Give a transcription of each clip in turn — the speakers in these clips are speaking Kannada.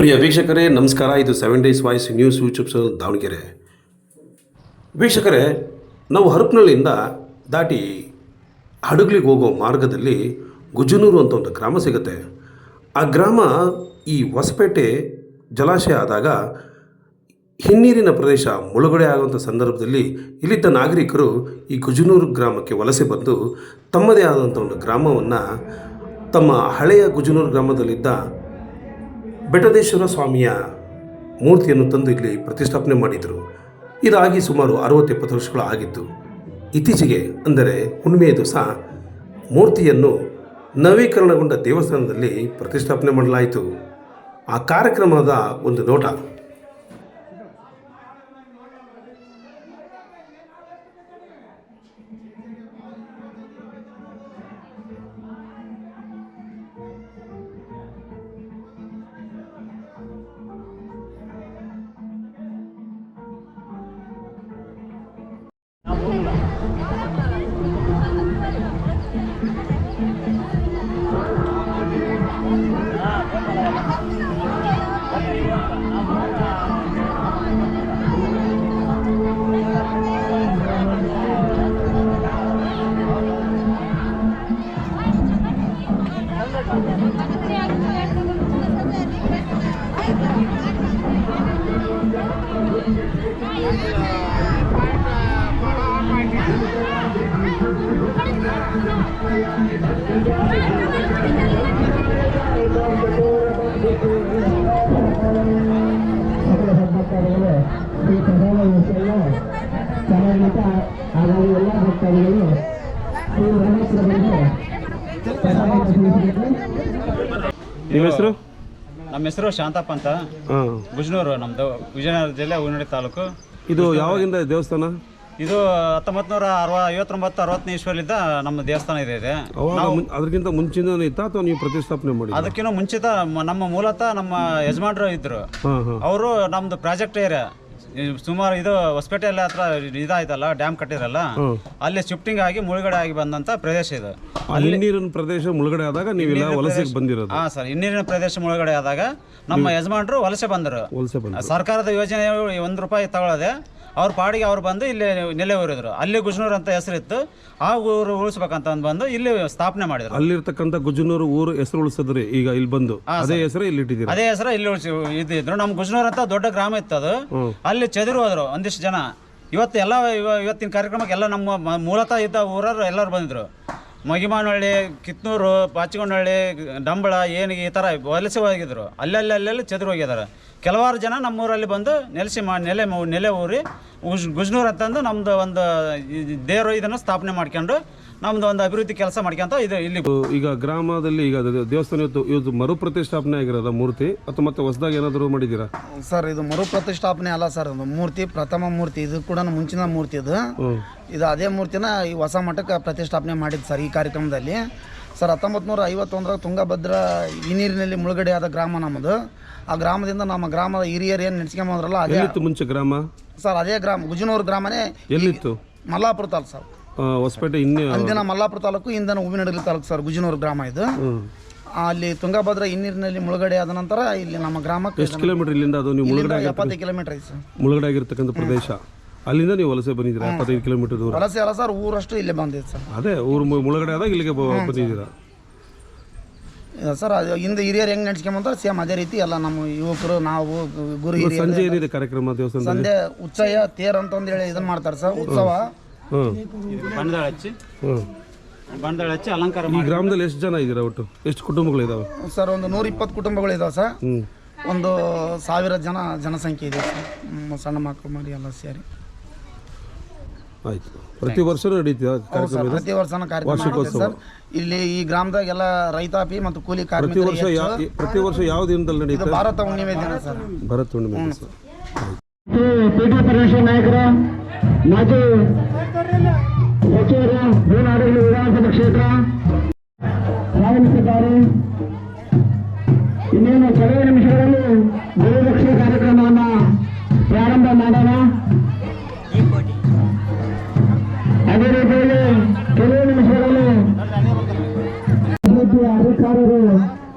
ಪ್ರಿಯ ವೀಕ್ಷಕರೇ, ನಮಸ್ಕಾರ. ಇದು seven days voice news YouTube channel Davanagere. ವೀಕ್ಷಕರೇ, ನಾವು ಹರಪನಹಳ್ಳಿಯಿಂದ ದಾಟಿ ಹಡಗ್ಲಿಗೆ ಹೋಗೋ ಮಾರ್ಗದಲ್ಲಿ ಗುಜನೂರು ಅಂತ ಒಂದು ಗ್ರಾಮ ಸಿಗುತ್ತೆ. ಆ ಗ್ರಾಮ ಈ ಹೊಸಪೇಟೆ ಜಲಾಶಯ ಆದಾಗ ಹಿನ್ನೀರಿನ ಪ್ರದೇಶ ಮುಳುಗಡೆ ಆಗುವಂಥ ಸಂದರ್ಭದಲ್ಲಿ ಇಲ್ಲಿದ್ದ ನಾಗರಿಕರು ಈ ಗುಜನೂರು ಗ್ರಾಮಕ್ಕೆ ವಲಸೆ ಬಂದು ತಮ್ಮದೇ ಆದಂಥ ಒಂದು ಗ್ರಾಮವನ್ನು ತಮ್ಮ ಹಳೆಯ ಗುಜನೂರು ಗ್ರಾಮದಲ್ಲಿದ್ದ ಬೆಟ್ಟದೇಶ್ವರ ಸ್ವಾಮಿಯ ಮೂರ್ತಿಯನ್ನು ತಂದು ಇಲ್ಲಿ ಪ್ರತಿಷ್ಠಾಪನೆ ಮಾಡಿದರು. ಇದಾಗಿ ಸುಮಾರು ಅರವತ್ತೆಪ್ಪತ್ತು ವರ್ಷಗಳು ಆಗಿತ್ತು ಇತ್ತೀಚೆಗೆ ಅಂದರೆ ಹುಣ್ಣಿಮೆಯ ದಿವಸ ಮೂರ್ತಿಯನ್ನು ನವೀಕರಣಗೊಂಡ ದೇವಸ್ಥಾನದಲ್ಲಿ ಪ್ರತಿಷ್ಠಾಪನೆ ಮಾಡಲಾಯಿತು. ಆ ಕಾರ್ಯಕ್ರಮದ ಒಂದು ನೋಟ. ಈ ಪ್ರಧಾನ ನಿಮ್ಮ ಹೆಸರು? ನಮ್ಮ ಹೆಸರು ಶಾಂತಪ್ಪ ಅಂತ. ಹಾಂ. ನಮ್ದು. ವಿಜಯನಗರ ಜಿಲ್ಲೆ ಹೂವಿನಡಿ ತಾಲೂಕು. ಇದು ಯಾವಾಗಿಂದ ದೇವಸ್ಥಾನ? ಇದು ಹತ್ತೊಂಬತ್ತು ನೂರ ಅರವ ಐವತ್ತೊಂಬತ್ತು ಅರವತ್ತನೇ ಇಸ್ವಿಲಿದ್ದ ನಮ್ಮ ದೇವಸ್ಥಾನ ಇದೆ ಇದೆ. ಅವಾಗ ಮುನ್- ಅದಕ್ಕಿಂತ ಮುಂಚಿನ ಇತ್ತ ಅಥವಾ ನೀವು ಪ್ರತಿಷ್ಠಾಪನೆ ಮಾಡಿ ಅದಕ್ಕಿಂತ ಮುಂಚಿತ ಮ- ನಮ್ಮ ಮೂಲತಃ ನಮ್ಮ ಯಜಮಾನರು ಇದ್ರು. ಹಾಂ ಹಾಂ. ಅವರು ನಮ್ದು ಪ್ರಾಜೆಕ್ಟ್ ಏರಿಯಾ. ಸುಮಾರು ಇದು ಹೊಸಪೇಟೆಯಲ್ಲಿ ಹತ್ರ ಇದಾಯ್ತಲ್ಲ ಡ್ಯಾಮ್ ಕಟ್ಟಿರಲ್ಲ ಅಲ್ಲಿ ಶಿಫ್ಟಿಂಗ್ ಆಗಿ ಮುಳುಗಡೆ ಆಗಿ ಬಂದಂತ ಪ್ರದೇಶ ಇದು. ಅಲ್ಲಿ ನೀರಿನ ಪ್ರದೇಶ ಮುಳುಗಡೆ ಆದಾಗ ನೀವೆಲ್ಲ ವಲಸೆಗೆ ಬಂದಿರೋದು. ಹಾ ಸರ್. ಇನ್ನೀರಿನ ಪ್ರದೇಶ ಮುಳುಗಡೆ ಆದಾಗ ನಮ್ಮ ಯಜಮಾನರು ವಲಸೆ ಬಂದರು. ವಲಸೆ ಸರ್ಕಾರದ ಯೋಜನೆ ಒಂದು ರೂಪಾಯಿ ತಗೊಳ್ಳದೆ ಅವ್ರ ಪಾಡಿಗೆ ಅವ್ರು ಬಂದು ಇಲ್ಲಿ ನೆಲೆ ಊರಿದ್ರು. ಅಲ್ಲಿ ಗುಜ್ನೂರ್ ಅಂತ ಹೆಸರಿತ್ತು. ಆ ಊರು ಉಳಿಸ್ಬೇಕಂತ ಬಂದು ಇಲ್ಲಿ ಸ್ಥಾಪನೆ ಮಾಡಿದ್ರು. ಅಲ್ಲಿರ್ತಕ್ಕಂಥ ಗುಜನೂರು ಊರು ಹೆಸರು ಉಳಿಸಿದ್ರಿ ಈಗ ಇಲ್ಲಿ ಬಂದು. ಅದೇ ಹೆಸರು ಇಲ್ಲಿ ಇಟ್ಟಿದ್ದೀರಿ? ಅದೇ ಹೆಸರು ಇಲ್ಲಿ ಉಳಿಸಿ ಇದ್ದಿದ್ರು. ನಮ್ಮ ಗುಜ್ನೂರ್ ಅಂತ ದೊಡ್ಡ ಗ್ರಾಮ ಇತ್ತು ಅದು. ಅಲ್ಲಿ ಚೆದಿರು ಹೋದ್ರು ಒಂದಿಷ್ಟು ಜನ. ಇವತ್ತು ಎಲ್ಲ ಇವ- ಇವತ್ತಿನ ಕಾರ್ಯಕ್ರಮಕ್ಕೆ ಎಲ್ಲ ನಮ್ಮ ಮೂಲತಃ ಇದ್ದ ಊರವರು ಎಲ್ಲರೂ ಬಂದಿದ್ರು. ಮಗಿಮಾನಹಳ್ಳಿ, ಕಿತ್ನೂರು, ಪಾಚಿಗೊಂಡಹಳ್ಳಿ, ಡಂಬಳ ಏನಿಗೆ ಈ ಥರ ವಲಸೆ ಹೋಗಿದ್ರು. ಅಲ್ಲಲ್ಲಿ, ಅಲ್ಲೆಲ್ಲಿ ಚದುರು ಹೋಗಿದ್ದಾರೆ. ಕೆಲವಾರು ಜನ ನಮ್ಮೂರಲ್ಲಿ ಬಂದು ನೆಲೆಸಿ ಮಾ, ನೆಲೆ ನೆಲೆ ಊರಿ ಗುಜ್ ಗುಜ್ನೂರು ಅಂತಂದು ನಮ್ಮದು ಒಂದು ದೇವರು ಇದನ್ನು ಸ್ಥಾಪನೆ ಮಾಡ್ಕೊಂಡು ನಮ್ಮದು ಒಂದು ಅಭಿವೃದ್ಧಿ ಕೆಲಸ ಮಾಡ್ಕೊಂತ ಇದು ಇಲ್ಲಿ ಈಗ ಗ್ರಾಮದಲ್ಲಿ ಈಗ ಅದು ದೇವಸ್ಥಾನ ಇವತ್ತು ಇವತ್ತು ಮರು ಪ್ರತಿಷ್ಠಾಪನೆ ಆಗಿರೋದ ಮೂರ್ತಿ? ಅಥವಾ ಮತ್ತೆ ಹೊಸದಾಗಿ ಏನಾದರೂ ಮಾಡಿದ್ದೀರಾ? ಸರ್ ಇದು ಮರು ಪ್ರತಿಷ್ಠಾಪನೆ ಅಲ್ಲ ಸರ್ ಇದು ಮೂರ್ತಿ ಪ್ರಥಮ ಮೂರ್ತಿ. ಇದು ಕೂಡ ಮುಂಚಿನ ಮೂರ್ತಿ ಇದು ಇದು ಅದೇ ಮೂರ್ತಿನ ಈ ಹೊಸ ಮಠಕ್ಕೆ ಪ್ರತಿಷ್ಠಾಪನೆ ಮಾಡಿದ್ದು ಸರ್ ಈ ಕಾರ್ಯಕ್ರಮದಲ್ಲಿ. ಸರ್ ಹತ್ತೊಂಬತ್ತು ನೂರ ಐವತ್ತೊಂದರ ತುಂಗಭದ್ರ ಈ ನೀರಿನಲ್ಲಿ ಮುಳುಗಡೆ ಆದ ಗ್ರಾಮ ನಮ್ಮದು. ಆ ಗ್ರಾಮದಿಂದ ನಮ್ಮ ಗ್ರಾಮದ ಹಿರಿಯರು ಏನು ನೆನೆಸ್ಕೊಂಬಂದ್ರಲ್ಲ ಅದೇ ಮುಂಚೆ ಗ್ರಾಮ? ಸರ್ ಅದೇ ಗ್ರಾಮ ಗುಜನೂರು ಗ್ರಾಮನೇ ಎಲ್ಲಿತ್ತು? ಮಲ್ಲಾಪುರ ತಾಲೂಕು ಸರ್. ಹೊಸಪೇಟೆ ಇನ್ನೇ ಅಂದಿನ ಮಲ್ಲಾಪುರ ತಾಲೂಕು ಇಂದನ ಹೂವಿನಡಗಲಿ ತಾಲೂಕು ಸರ್ ಗುಜನೂರು ಗ್ರಾಮ ಇದು. ಅಲ್ಲಿ ತುಂಗಭದ್ರಾ ಹಿನ್ನೀರಿನಲ್ಲಿ ಮುಳುಗಡೆ ಆದ ನಂತರ ಇಲ್ಲಿ ನಮ್ಮ ಗ್ರಾಮಕ್ಕೆ ಎಷ್ಟು ಕಿಲೋಮೀಟರ್ ಇಲ್ಲಿಂದ ಅದು ನೀವು ಮುಳುಗಡೆ ಇಲ್ಲಿಂದ ಎಪ್ಪತ್ತೈದು ಕಿಲೋಮೀಟರ್ ಐತೆ ಸರ್. ಮುಳುಗಡೆ ಆಗಿರ್ತಕ್ಕಂಥ ಪ್ರದೇಶ. ಅಲ್ಲಿಂದ ನೀವು ವಲಸೆ ಬಂದಿದ್ದೀರಾ? ಎಪ್ಪತ್ತೈದು ಕಿಲೋಮೀಟರ್ ದೂರ. ವಲಸೆ ಅಲ್ಲ ಸರ್ ಊರಷ್ಟು ಇಲ್ಲೇ ಬಂದಿದೆ ಸರ್. ಅದೇ ಊರು ಮು- ಮುಳುಗಡೆ ಆದಾಗ ಇಲ್ಲಿಗೆ ಬ- ಬಂದಿದ್ದೀರಾ? ಇದು ಸರ್ ಅದು ಹಿಂದೆ ಹಿರಿಯರು ಹೆಂಗೆ ನಡ್ಸ್ಕೊಂಬಂತಾರೆ ಸೇಮ್ ಅದೇ ರೀತಿ ಎಲ್ಲ ನಮ್ಮ ಯುವಕರು ನಾವು ಗುರು ಹಿರಿಯರು ಸಂಜೆ ಏನಿದೆ ಕಾರ್ಯಕ್ರಮ ದೇವಸ್ಥಾನದಲ್ಲಿ? ಸಂಜೆ ಉತ್ಸವ ತೇರ್ ಅಂತಂದು ಹೇಳಿ ಇದನ್ನ ಮಾಡ್ತಾರೆ ಸರ್ ಉತ್ಸವ. ಹಚ್ಚಿ? ಅಲಂಕಾರ ಈ ಗ್ರಾಮದಲ್ಲಿ ಎಷ್ಟು ಜನ ಇದ್ದೀರಾ ಒಟ್ಟು? ಎಷ್ಟು ಕುಟುಂಬಗಳು ಕುಟುಂಬಗಳಿದಾವೆ? ಸರ್ ಒಂದು ನೂರ ಇಪ್ಪತ್ತು ಕುಟುಂಬಗಳು ಇದಾವೆ ಸರ್. ಹ್ಞೂ ಒಂದು ಸಾವಿರ ಜನ ಜನಸಂಖ್ಯೆ ಇದೆ ಸರ್. ಹ್ಮ್, ಸಣ್ಣ ಮಕ್ಕಳು ಮಾಡಿ ಎಲ್ಲ ಸೇರಿ. ಆಯ್ತು. ಪ್ರತಿ ವರ್ಷ ನಡೀತಿದೆ ಹೌದು ಕಾರ್ಯಕ್ರಮ ಸರ್ ಇದು? ಪ್ರತಿ ವರ್ಷನ ಕಾರ್ಯಕ್ರಮ ಸರ್. ಇಲ್ಲಿ ಈ ಗ್ರಾಮದಾಗೆಲ್ಲ ರೈತಾಪಿ ಮತ್ತು ಕೂಲಿ ಪ್ರತಿ ಕಾರ್ಮಿಕರು ವರ್ಷ ಯಾವ ಪ್ರತಿ ವರ್ಷ ಯಾವ ದಿನದಲ್ಲಿ ಇದು ನಡೆಯುತ್ತೆ ಭಾರತ ಹುಣ್ಣಿಮೆ ದಿನ ಸರ್. ಭರತ್ ಹುಣ್ಣಿಮೆ ದಿವಸ. ನಾಯಕರ ಮಾಜಿ ಹೂನಾಡಲ್ಲಿ ವಿಧಾನಸಭಾ ಕ್ಷೇತ್ರ. ಆಗಮಿಸಿದ್ದಾರೆ ಇನ್ನೇನು ಕೆಲವೇ ನಿಮಿಷಗಳಲ್ಲಿ ಗುರುರಕ್ಷೆ ಕಾರ್ಯಕ್ರಮವನ್ನು ಪ್ರಾರಂಭ ಮಾಡೋಣ. ಅದೇ ರೀತಿಯಲ್ಲಿ ಕೆಲವೇ ನಿಮಿಷಗಳಲ್ಲಿ ಅಧಿಕಾರಿಗಳು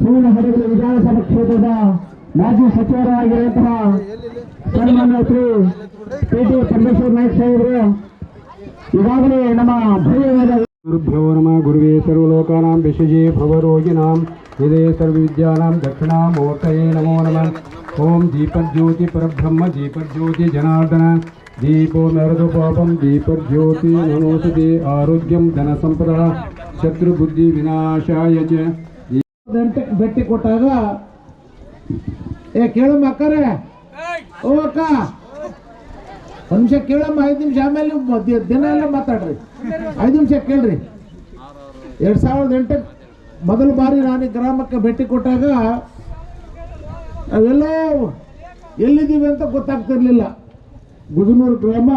ಹೂವಿನ ಹಡಗಲಿ ವಿಧಾನಸಭಾ ಕ್ಷೇತ್ರದ ಮಾಜಿ ಸಚಿವರಾಗಿರುವಂತಹ ಸನ್ಮಾನ್ಯ ಶ್ರೀ ಪಿ ಟಿ ಪರಮೇಶ್ವರ ನಾಯ್ಕ ಸಾಹೇಬರು ಈಗಾಗಲೇ ನಮ್ಮ ಗುರುಭ್ಯೋ ನಮಃ. ಗುರುವೇ ಸರ್ವಲೋಕಾನಾಂ ವಿಶಜೇ ಭವರೋಗಿಣಾಂ ಹೃದಯ ಸರ್ವವಿದ್ಯಾನಾಂ ದಕ್ಷಿಣಾಮೂರ್ತಯೇ ನಮೋ ನಮಃ. ಓಂ ದೀಪಜ್ಯೋತಿ ಪರಬ್ರಹ್ಮ ದೀಪಜ್ಯೋತಿ ಜನಾರ್ದನ. ದೀಪೋ ನರದು ಪಾಪಂ ದೀಪಜ್ಯೋತಿ ನಮೋಸುತೆ ಆರೋಗ್ಯಂ ಧನ ಸಂಪದ ಶತ್ರುಬುದ್ಧಿ ವಿನಾಶಾಯ ಭೇಟಿ ಕೊಟ್ಟಾಗ ಏ ಕೇಳು ಮಕ್ಕರೇ ಓ ಅಕ್ಕ. ಒಂದು ನಿಮಿಷ ಕೇಳಮ್ಮ, ಐದು ನಿಮಿಷ ಆಮೇಲೆ ದಿನ ಎಲ್ಲ ಮಾತಾಡ್ರಿ. ಐದು ನಿಮಿಷ ಕೇಳ್ರಿ. ಎರಡು ಸಾವಿರದ ಎಂಟು ಮೊದಲ ಬಾರಿ ನಾನು ಗ್ರಾಮಕ್ಕೆ ಭೇಟಿ ಕೊಟ್ಟಾಗ ನಾವೆಲ್ಲ ಎಲ್ಲಿದ್ದೀವಿ ಅಂತ ಗೊತ್ತಾಗ್ತಿರ್ಲಿಲ್ಲ. ಗುಜನೂರು ಗ್ರಾಮ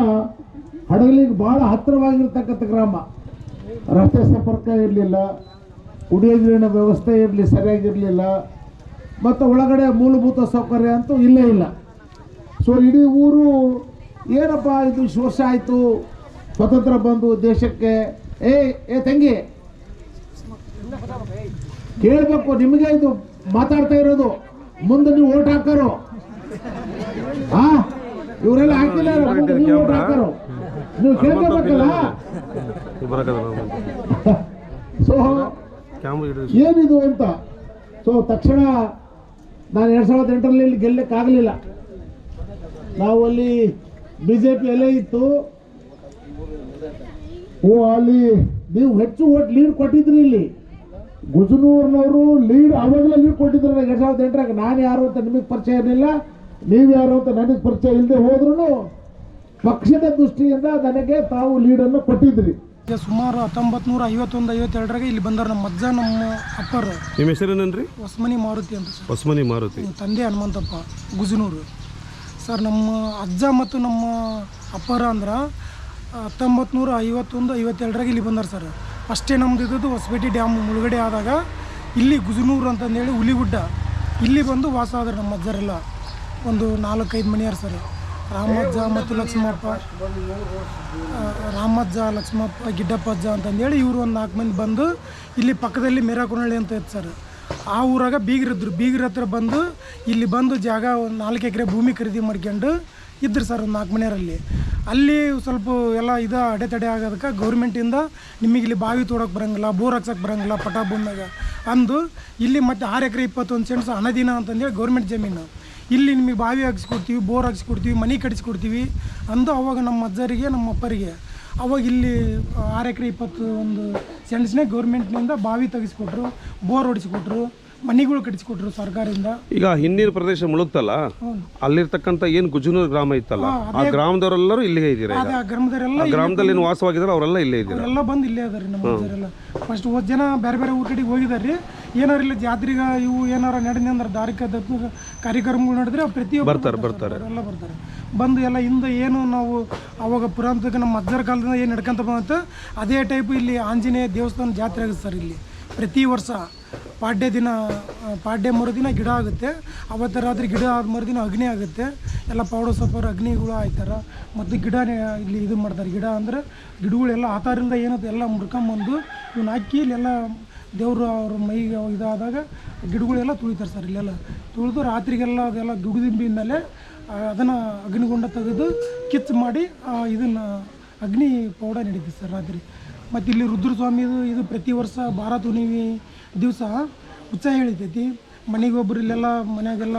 ಹಡಗಲಿಗೆ ಭಾಳ ಹತ್ತಿರವಾಗಿರ್ತಕ್ಕಂಥ ಗ್ರಾಮ. ರಸ್ತೆ ಸಂಪರ್ಕ ಇರಲಿಲ್ಲ ಕುಡಿಯೋ ನೀರಿನ ವ್ಯವಸ್ಥೆ ಇರಲಿ, ಸರಿಯಾಗಿರಲಿಲ್ಲ. ಮತ್ತು ಒಳಗಡೆ ಮೂಲಭೂತ ಸೌಕರ್ಯ ಅಂತೂ ಇಲ್ಲೇ ಇಲ್ಲ. ಸೊ ಇಡೀ ಊರು ಏನಪ್ಪ ಇದು ಇಷ್ಟು ವರ್ಷ ಆಯಿತು? ಸ್ವತಂತ್ರ ಬಂದು ದೇಶಕ್ಕೆ. ಏ ಏ ತಂಗಿ. ಕೇಳಬೇಕು, ನಿಮಗೆ ಇದು ಮಾತಾಡ್ತಾ ಇರೋದು. ಮುಂದೆ ನೀವು ಓಟ್ ಹಾಕೋರು. ಹಾ ಇವರೆಲ್ಲ ಹಾಕಿಲ್ಲ ನೀವು ಓಟ್ ಹಾಕೋರು. ನೀವು ಕೇಳ್ಕೋಬೇಕಲ್ಲ ಸೊ ಏನಿದು ಅಂತ? ಸೊ ತಕ್ಷಣ ನಾನು ಎರಡು ಸಾವಿರದ ಎಂಟರಲ್ಲಿ ಗೆಲ್ಲಕ್ಕಾಗಲಿಲ್ಲ. ನಾವು ಅಲ್ಲಿ ಬಿ ಜೆ ಪಿ ಎಲ್ಲೇ ಇತ್ತು. ಓ ಅಲ್ಲಿ ನೀವು ಹೆಚ್ಚು ಓಟ್ ಲೀಡ್ ಕೊಟ್ಟಿದ್ರಿ ಇಲ್ಲಿ. ಗುಜನೂರ್ನವರು ಲೀಡ್ ಅವಾಗಲೇ ಲೀಡ್ ಕೊಟ್ಟಿದ್ರು ಎರಡು ಸಾವಿರದ ಎಂಟರಾಗ. ನಾನು ಯಾರು ಅಂತ ನಿಮಗೆ ಪರಿಚಯ ಇರಲಿಲ್ಲ. ನೀವು ಯಾರು ಅಂತ ನನಗೆ ಪರಿಚಯ ಇಲ್ಲದೆ ಹೋದ್ರೂ ಪಕ್ಷದ ದೃಷ್ಟಿಯಿಂದ ನನಗೆ ತಾವು ಲೀಡನ್ನು ಕೊಟ್ಟಿದ್ರಿ. ಸುಮಾರು ಹತ್ತೊಂಬತ್ತು ನೂರ ಐವತ್ತೊಂದು ಐವತ್ತೆರಡರಾಗ ಇಲ್ಲಿ ಬಂದರು ನಮ್ಮ ಅಜ್ಜ ನಮ್ಮ ಅಪ್ಪರು. ನಿಮ್ಮ ಹೆಸರೇನನ್ರಿ? ಹೊಸಮನಿ ಮಾರುತಿ ಅಂತ ಹೊಸಮನಿ ಮಾರುತಿ. ತಂದೆ ಹನುಮಂತಪ್ಪ ಗುಜನೂರು. ಸರ್, ನಮ್ಮ ಅಜ್ಜ ಮತ್ತು ನಮ್ಮ ಅಪ್ಪರ ಅಂದ್ರೆ ಹತ್ತೊಂಬತ್ತು ನೂರ ಐವತ್ತೊಂದು, ಐವತ್ತೆರಡರಾಗ ಇಲ್ಲಿ ಬಂದಾರ ಸರ್. ಅಷ್ಟೇ ನಮ್ದು ಇದ್ದದ್ದು ಹೊಸಪೇಟೆ ಡ್ಯಾಮ್ ಮುಳುಗಡೆ ಆದಾಗ, ಇಲ್ಲಿ ಗುಜನೂರು ಅಂತಂದೇಳಿ ಹುಲಿಗುಡ್ಡ. ಇಲ್ಲಿ ಬಂದು ವಾಸ ಆದ್ರೆ ನಮ್ಮ ಅಜ್ಜರೆಲ್ಲ. ಒಂದು ನಾಲ್ಕೈದು ಮನೆಯಾರ ಸರ್. ರಾಮಜ್ಜ ಮತ್ತು ಲಕ್ಷ್ಮಪ್ಪ ರಾಮಜ್ಜ ಲಕ್ಷ್ಮಪ್ಪ ಗಿಡ್ಡಪ್ಪಜ್ಜ ಅಂತಂದೇಳಿ ಇವರು ಒಂದು ನಾಲ್ಕು ಮಂದಿ ಬಂದು ಇಲ್ಲಿ ಪಕ್ಕದಲ್ಲಿ ಮೇರಾಕೊನಹಳ್ಳಿ ಅಂತ ಇತ್ತು ಸರ್. ಆ ಊರಾಗ ಬೀಗರಿದ್ರು. ಬೀಗರ ಹತ್ರ ಬಂದು ಇಲ್ಲಿ ಬಂದು ಜಾಗ ಒಂದು ನಾಲ್ಕು ಎಕರೆ ಭೂಮಿ ಖರೀದಿ ಮಾಡ್ಕೊಂಡು ಇದ್ರು ಸರ್ ಒಂದು ನಾಲ್ಕು ಮನೆಯವರಲ್ಲಿ ಅಲ್ಲಿ ಸ್ವಲ್ಪ ಎಲ್ಲ ಇದು ಅಡೆತಡೆ ಆಗೋದಕ್ಕೆ ಗೌರ್ಮೆಂಟಿಂದ ನಿಮಗೆ ಇಲ್ಲಿ ಬಾವಿ ತೋಡೋಕೆ ಬರೋಂಗಿಲ್ಲ, ಬೋರ್ ಹಾಕ್ಸೋಕೆ ಬರಂಗಿಲ್ಲ ಪಟಾ ಬಂದಾಗ ಅಂದು ಇಲ್ಲಿ ಮತ್ತೆ ಆರು ಎಕರೆ ಇಪ್ಪತ್ತೊಂದು ಸೆಂಟ್ಸ್ ಅನದಿನ ಅಂತಂದೇಳಿ ಗೌರ್ಮೆಂಟ್ ಜಮೀನು. ಇಲ್ಲಿ ನಿಮಗೆ ಬಾವಿ ಹಾಕ್ಸ್ಕೊಡ್ತೀವಿ, ಬೋರ್ ಹಾಕ್ಸ್ಕೊಡ್ತೀವಿ, ಮನೆ ಕಟ್ಸ್ಕೊಡ್ತೀವಿ ಅಂದು ಅವಾಗ ನಮ್ಮ ಅಜ್ಜರಿಗೆ, ನಮ್ಮ ಅಪ್ಪರಿಗೆ. ಅವಾಗ ಇಲ್ಲಿ ಆರು ಎಕರೆ ಇಪ್ಪತ್ತು ಒಂದು ಸೆಂಟ್ಸ್ನೇ ಗೌರ್ಮೆಂಟ್ನಿಂದ ಬಾವಿ ತೆಗೆಸ್ಕೊಟ್ರು ಬೋರ್ ಹೊಡಿಸ್ಕೊಟ್ರು ಮನೆಗಳು ಕಟ್ಟಿಸ್ಕೊಟ್ರು ಸರ್ಕಾರದಿಂದ. ಈಗ ಹಿನ್ನೀರು ಪ್ರದೇಶ ಮುಳುಗ್ತಲ್ಲ ಅಲ್ಲಿರ್ತಕ್ಕಂಥ ಏನು ಗುಜನೂರು ಗ್ರಾಮ ಇತ್ತಲ್ಲ ಆ ಗ್ರಾಮದವರೆಲ್ಲರೂ ಇಲ್ಲಿಗೆ ಇದ್ದೀರಾ ಈಗ? ಅದೇ ಆ ಗ್ರಾಮದವರೆಲ್ಲ ಆ ಗ್ರಾಮದಲ್ಲಿ ಏನು ವಾಸವಾಗಿದ್ದಾರೆ ಅವರೆಲ್ಲ ಇಲ್ಲೇ ಇದ್ದೀರಾ? ಎಲ್ಲ ಬಂದು ಇಲ್ಲೇ ಅದಾರ ರೀ ನಮ್ಮ ಫಸ್ಟ್ ಹೋದ ಜನ ಬೇರೆ ಬೇರೆ ಊರ ಕಡೆಗೆ ಹೋಗಿದಾರೆ ರೀ ಏನಾರ ಇಲ್ಲಿ ಜಾತ್ರೆಗ ಇವು ಏನಾರ ನಡೆದ ಅಂದ್ರೆ ಧಾರ್ಮಿಕ ಕಾರ್ಯಕ್ರಮಗಳು ನಡೆದ್ರೆ ಪ್ರತಿಯೊಬ್ಬರು ಬರ್ತಾರೆ, ಬರ್ತಾರೆ. ಎಲ್ಲ ಬರ್ತಾರೆ. ಬಂದು ಎಲ್ಲ ಹಿಂದೆ ಏನು ನಾವು ಅವಾಗ ಪುರಾಂತಕ ನಮ್ಮ ಅಜ್ಜರ ಕಾಲದಿಂದ ಏನು ನಡ್ಕೊಂತ ಬಂತ ಅದೇ ಟೈಪ್ ಇಲ್ಲಿ ಆಂಜನೇಯ ದೇವಸ್ಥಾನ ಜಾತ್ರೆ ಆಗುತ್ತೆ ಸರ್ ಇಲ್ಲಿ. ಪ್ರತಿ ವರ್ಷ ಪಾಡ್ಯ ದಿನ ಪಾಡ್ಯ ಮರುದಿನ ಗಿಡ ಆಗುತ್ತೆ. ಅವತ್ತು ರಾತ್ರಿ ಗಿಡ ಆದ ಮರುದಿನ ಅಗ್ನಿ ಆಗುತ್ತೆ. ಎಲ್ಲ ಪೌಡ ಸಫರ್ ಅಗ್ನಿಗಳು ಆಯ್ತಾರೆ. ಮತ್ತು ಗಿಡನೇ ಇಲ್ಲಿ ಇದು ಮಾಡ್ತಾರೆ. ಗಿಡ ಅಂದ್ರೆ ಗಿಡಗಳೆಲ್ಲ ಆತಾರಿಂದ ಏನದು ಎಲ್ಲ ಮುರ್ಕೊಂಬಂದು ಇವನ್ನ ಹಾಕಿ ಇಲ್ಲೆಲ್ಲ ದೇವರು ಅವ್ರ ಮೈಗೆ ಇದಾದಾಗ ಗಿಡಗಳೆಲ್ಲ ತುಳಿತಾರೆ ಸರ್ ಇಲ್ಲೆಲ್ಲ. ತುಳಿದು ರಾತ್ರಿಗೆಲ್ಲ ಅದೆಲ್ಲ ದುಡಿದಿಂಬಿದ ಮೇಲೆ ಅದನ್ನು ಅಗ್ನಿಗುಂಡ ತೆಗೆದು ಕಿಚ್ಚು ಮಾಡಿ ಇದನ್ನು ಅಗ್ನಿ ಪೌಡ ನಡೀತದೆ ಸರ್ ರಾತ್ರಿ. ಮತ್ತು ಇಲ್ಲಿ ರುದ್ರಸ್ವಾಮಿದು ಇದು ಪ್ರತಿ ವರ್ಷ ಭಾರತ ಹುಣ್ಣಿಮೆ ದಿವಸ ಉತ್ಸಾಹ ಹೇಳಿತೈತಿ. ಮನೆಗೊಬ್ರು ಇಲ್ಲೆಲ್ಲ ಮನ್ಯಾಗೆಲ್ಲ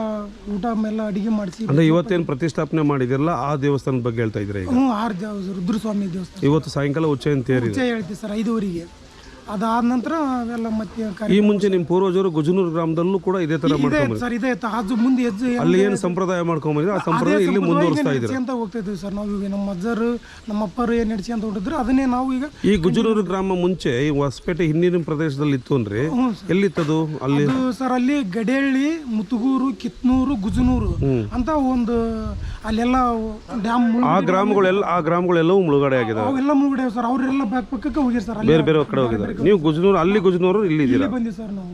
ಊಟ ಎಲ್ಲ ಅಡುಗೆ ಮಾಡಿಸಿ ಅಂದ್ರೆ ಇವತ್ತೇನು ಪ್ರತಿಷ್ಠಾಪನೆ ಮಾಡಿದಿರಲ್ಲ ಆ ದೇವಸ್ಥಾನದ ಬಗ್ಗೆ ಹೇಳ್ತಾ ಇದ್ರೆ ಹ್ಞೂ ಆರು ದೇವ ರುದ್ರಸ್ವಾಮಿ ದೇವಸ್ಥಾನ. ಇವತ್ತು ಸಾಯಂಕಾಲ ಉಚ್ಚ ಅಂತ ಹೇಳ್ತೀವಿ ಸರ್ ಐದುವರೆಗೆ. ಅದಾದ ನಂತರ ಅವೆಲ್ಲ ಮತ್ತೆ ಈ ಮುಂಚೆ ನಿಮ್ಮ ಪೂರ್ವಜರು ಗುಜನೂರು ಗ್ರಾಮದಲ್ಲೂ ಕೂಡ ಇದೇ ತರ ಇದೆ ಸರ್ ಇದೆ ಅದು ಮುಂದೆ ಹೆಜ್ಜೆ ಏನು ಅಲ್ಲಿ ಏನು ಸಂಪ್ರದಾಯ ಮಾಡ್ಕೊಂಬಂದಿದ್ರೆ? ಆ ಸಂಪ್ರದಾಯ ಇಲ್ಲಿ ಮುಂದುವರಿಸ್ತಾ ಇದ್ದಾರೆ? ಅಂತ ಹೋಗ್ತಾ ಇದ್ದೀವಿ ಸರ್ ನಾವು ಈಗ ನಮ್ಮ ಅಜ್ಜರು ನಮ್ಮ ಅಪ್ಪರು ಏನು ನಡ್ಸ್ಕೊಂತ ಹೊಂಟಿದ್ರು ಅದನ್ನೇ ನಾವು ಈಗ ಈ ಗುಜನೂರು ಗ್ರಾಮ ಮುಂಚೆ ಈ ಹೊಸಪೇಟೆ ಹಿಂದಿನ ಪ್ರದೇಶದಲ್ಲಿ ಇತ್ತು ಅಂದ್ರೆ ಎಲ್ಲಿತ್ತದು? ಅಲ್ಲಿ ಅದು ಸರ್ ಅಲ್ಲಿ ಗಡೇಳ್ಳಿ ಮುತುಗೂರು ಕಿತ್ನೂರು ಗುಜನೂರು ಅಂತ ಒಂದು ಅಲ್ಲೆಲ್ಲ ಡ್ಯಾಮ್ ಆ ಗ್ರಾಮಗಳೆಲ್ಲ ಆ ಗ್ರಾಮಗಳೆಲ್ಲವೂ ಮುಳುಗಡೆ ಆಗಿದಾವೆ. ಅವೆಲ್ಲ ಮುಳುಗಡೆ ಸರ್ ಅವರೆಲ್ಲ ಬ್ಯಾಕ್ ಪಕ್ಕಕ್ಕೆ ಹೋಗಿರ್ ಸರ್. ಅಲ್ಲಿ ಬೇರೆ ಬೇರೆ ಕಡೆ ಹೋಗಿದ್ದಾರೆ. ನೀವು ಗುಜನೂರು ಅಲ್ಲಿ ಗುಜನೂರು ಇಲ್ಲಿ ಇದ್ದೀರಾ? ಬಂದಿವಿ ಸರ್ ನಾವು